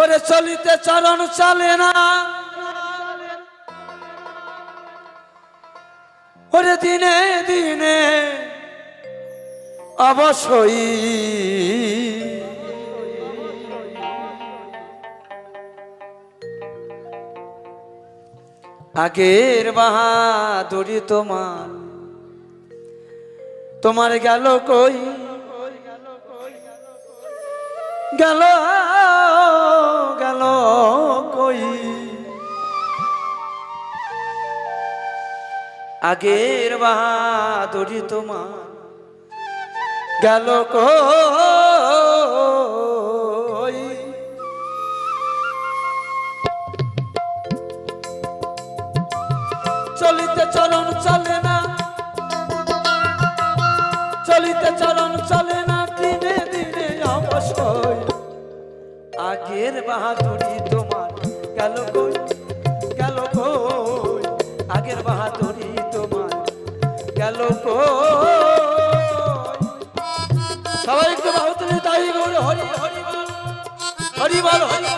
ওরে চলিতে চরণ চলে না। ওরে দিনে দিনে অবশ্যই আগের বাহাদুরি তোমার তোমার গেল কই? গেল গেল কই? আগের বাহাদুরি তোমার গেল কই? চলিতে চরণ চলে না, চলিতে চরণ চলে না। আগের বাহাদুরি তোমার গেল কই? গেল কই? আগের বাহাদুরি তোমার গেল কই? সবাই একটু বাহাদুরি তাই গৌর হরি হরি বল, হরি বল হরি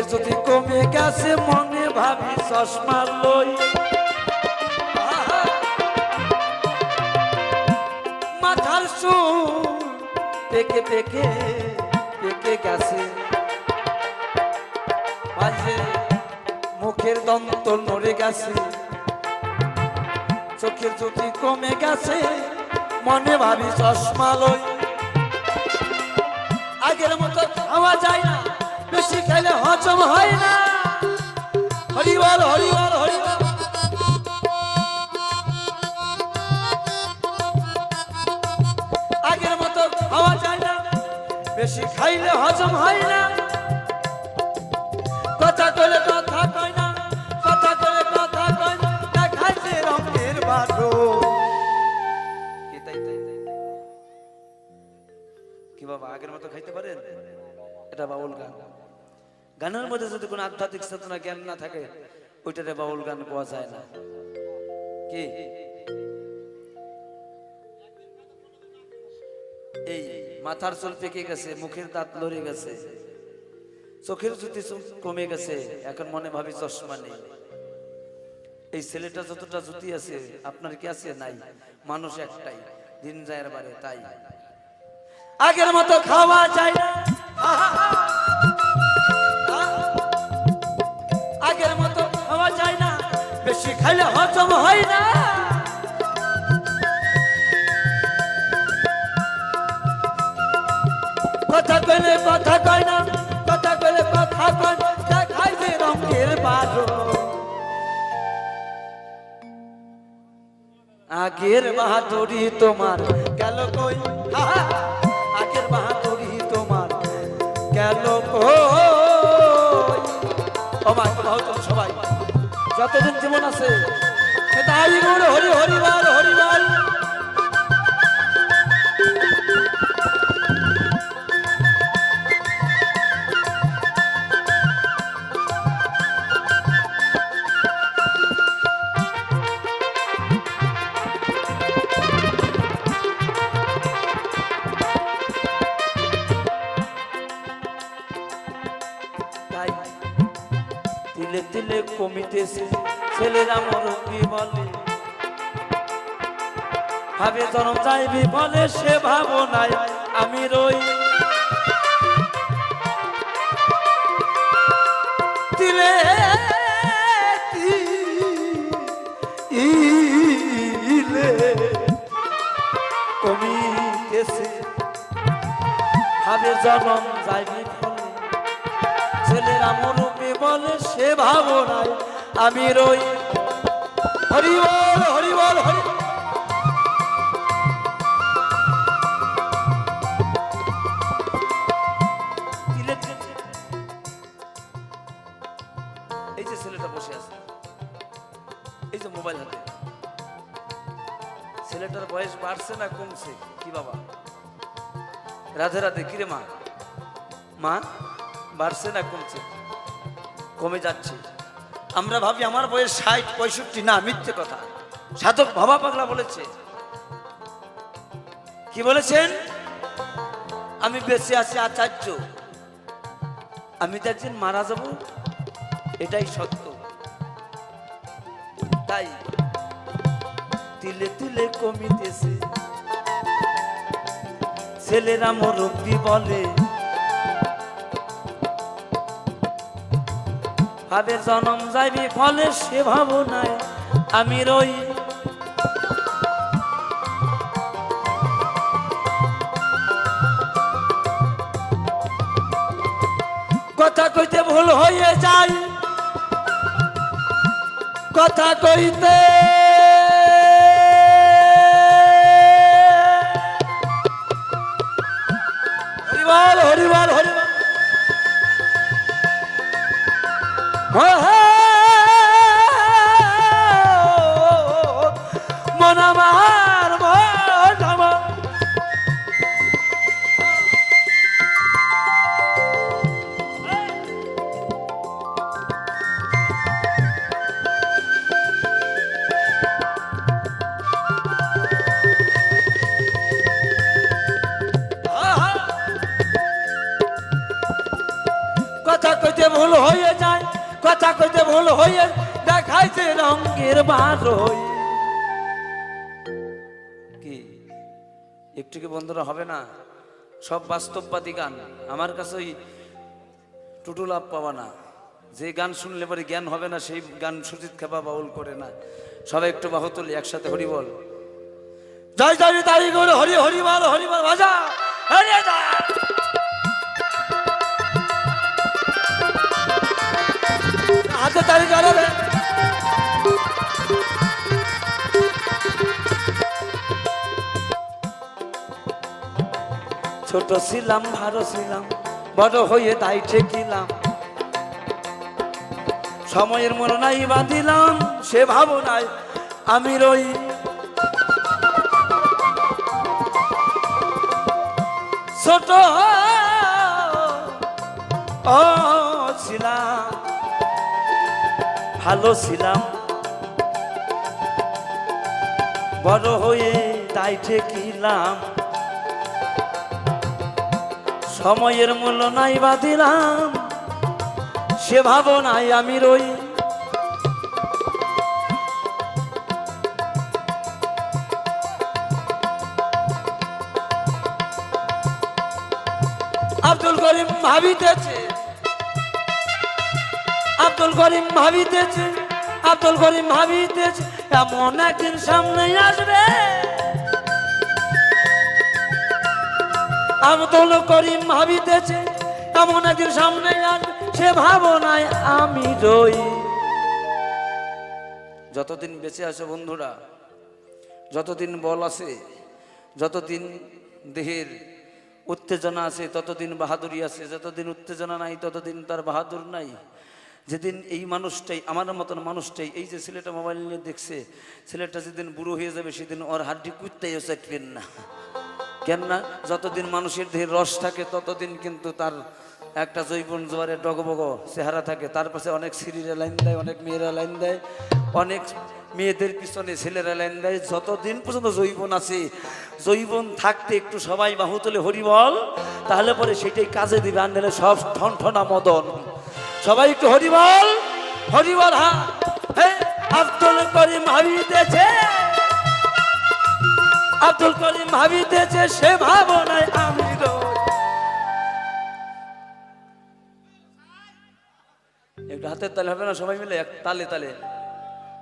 চোখের যদি কমে গেছে, মনে ভাবি চশমা লই। মাথার চুল পেকে পেকে পেকে গেছে। মুখের দন্ত নড়ে গেছে। চোখের জ্যোতি কমে গেছে, মনে ভাবি চশমা লই। আগের মতো খাওয়া যায় না। বেশি খাইলে হজম হয় না। হরিবল হরিবল হরিবল আগের মতো খাওয়া যায় না, বেশি খাইলে হজম হয় না। কথা কইলে কথা কয় না, কথা কইলে কথা কয় না দেখায় যে রঙের বারো কি বাবা, আগের মতো খাইতে পারেন? এটা বাউল গান। গানের মধ্যে যদি কোনো আধ্যাত্মিক চেতনা জ্ঞান না থাকে, ওইটাতে বাউল গান পাওয়া যায় না। কি? এই মাথার চুল পেকে গেছে, মুখের দাঁত লড়ে গেছে, চোখের চুল কমে গেছে, এখন মনে ভাবি চশমা নেই। এই ছেলেটা যতটা জুতি আছে, আপনার কি আছে? নাই। মানুষ একটাই, দিন যায় বারে তাই। আগের মতো খাওয়া যায় না। বেশি খাইলে হয় না। কথা কইলে কথা কয় না, কথা কইলে কথা কয় রঙের আগের বাহাদুরি তোমার গেল কই? আগের বাহাদুরি তোমার গেল কই? ও মা যতদিন জীবন আছে তাই হরি হরিবার হরিবার তিলে কমিতেছে, ছেলেরা মরবি বলে? ভাবে জনম যাইবি বলে সে ভাবনায় আমি রই। ভাবে জনম যাইবি ছেলেরা সে ভাবনায় আমি রই। হরি। বল হরি এই যে ছেলেটা বসে আছে, এই যে মোবাইল হাতে। ছেলেটার বয়স বাড়ছে না কমছে? কি বাবা? রাধে রাধে, কিরে মা? মা, বাড়ছে না কমছে? কমে যাচ্ছে। আমরা ভাবি আমার বয়স ষাট, পঁয়ষট্টি, না, মিথ্যে কথা। সাধক ভাবা পাগলা বলেছে। কি বলেছেন? আমি বেঁচে আছি আচার্য। আমি তো একদিন মারা যাব, এটাই সত্য। তাই তিলে তিলে কমিতেছে। ছেলেরা মুরব্বী বলে? ভাবে জনম যাইবি, ফলে সে ভাবনায় আমি রই। কথা কইতে ভুল হয়ে যায়। কথা কইতে ভুল হয়ে যায় কথা কইতে ভুল হয়ে দেখাইছে রঙের বারোই কি? একটু কি বন্ধুরা হবে না? সব বাস্তববাদী গান। আমার কাছে ওই টুটু লাভ পাবা না। যে গান শুনলে পরে জ্ঞান হবে না সেই গান সুজিত খেপা বাউল করে না। সবাই একটু বাহু তুলি একসাথে হরি বল। জয় জয় তারি গৌর হরি হরি বল হরি বল বাজা। হরি জয়। ছোট ছিলাম, ভালো ছিলাম, বড় হয়ে তাই ঠেকিলাম। সময়ের মনে নাই বাঁধিলাম সে ভাবনায় আমি রই। ছোট ও ছিলাম, ভালো ছিলাম। বড় হয়ে তাই ঠেকিলাম। সময়ের মূল্য নাই বাঁধিলাম সে ভাবনায় আমি রই। আব্দুল করিম ভাবিতেছে, আব্দুল করিম ভাবিতেছে, আব্দুল করিম ভাবিতেছে, এমন একদিন সামনে আসবে। আব্দুল করিম ভাবিতেছে এমন একদিন সামনে আসবে সে ভাবনায় আমি রই। যতদিন বেঁচে আছে বন্ধুরা, যতদিন বল আছে, যতদিন দেহের উত্তেজনা আছে, ততদিন বাহাদুরি আছে, যতদিন উত্তেজনা নাই, ততদিন তার বাহাদুর নাই। যেদিন এই মানুষটাই, আমার মতন মানুষটাই, এই যে ছেলেটা মোবাইল নিয়ে দেখছে, ছেলেটা যেদিন বুড়ো হয়ে যাবে, সেদিন ওর হাড্ডি কুত্তাইও চাকবেন না। কেন না? যতদিন মানুষের দেহের রস থাকে ততদিন কিন্তু তার একটা জৈবন জোয়ারে ডগবগ চেহারা থাকে। তার পাশে অনেক সিঁড়িরা লাইন দেয় অনেক মেয়েরা লাইন দেয় অনেক মেয়েদের পিছনে ছেলেরা লাইন দেয়। যতদিন পর্যন্ত জৈবন আছে জৈবন থাকতে একটু সবাই বাহু তুলে হরিবল তাহলে পরে সেটাই কাজে দিবে আনলে সব ঠন ঠনঠনা মদন। সবাই একটু হরিবল হরিবল হা হে, আব্দুল করিম ভাবিতেছে। আব্দুল করিম ভাবিতেছে সে ভাবনায় আমি একটু হাতের তালে হবে না? সবাই মিলে এক তালে তালে।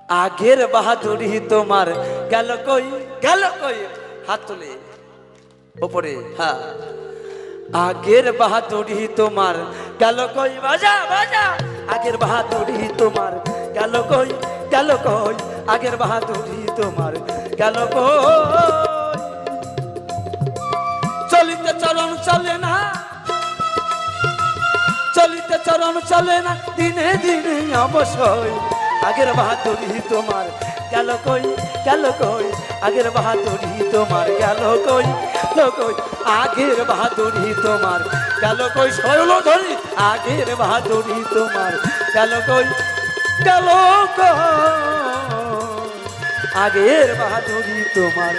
আগের বাহাদুরি তোমার গেল কই? গেল কই? হাত তুলে। ওপরে হ্যাঁ। আগের বাহাদুরি তোমার গেল কই? বাজা বাজা। আগের বাহাদুরি তোমার গেল কই? গেল কই? আগের বাহাদুরি তোমার গেল চলিতে চরণ চলে না, চলিতে চরণ চলে না, দিনে দিনে অবশ্যই আগের বাহাদুরি তোমার, গেল কই গেল কই? আগের বাহাদুরি তোমার, গেল কই? কই? আগের বাহাদুরি তোমার, গেল কই? শৈল ধরি আগের বাহাদুরি তোমার, গেল কই? গেল কই? আগের বাহাদুরি তোমার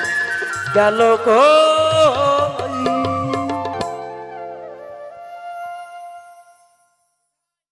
গেল কই